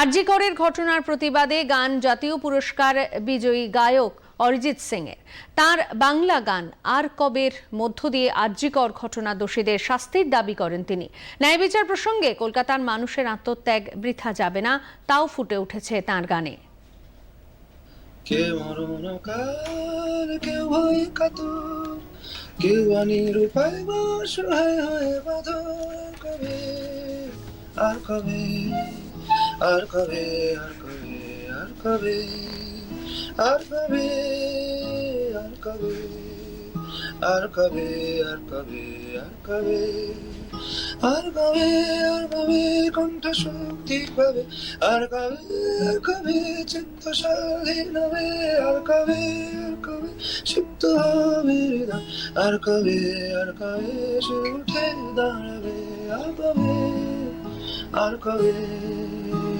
আরজিকরের ঘটনার প্রতিবাদে গান জাতীয় পুরস্কার বিজয়ী গায়ক অরিজিৎ সিং এর তার বাংলা গান আর কবের মধ্য দিয়ে আরজিকর ঘটনা দোষীদের শাস্তির দাবি করেন তিনি। ন্যায় বিচার প্রসঙ্গে কলকাতার মানুষের আত্মত্যাগ বৃথা যাবে না, তাও ফুটে উঠেছে তার গানে। আর কবে? আর কবে আর কবে আর কবে আর কবে আর কবে আর কবে আর কবে আর কবে আর কবে আর কবে কণ্ঠ শক্তি পাবে আর কবে আর কবে চিত্ত স্বাধীন হবে আর কবে আর কবে সিদ্ধ হবে আর কবে আর কবে সে উঠে দাঁড়াবে আর কবে আর কবে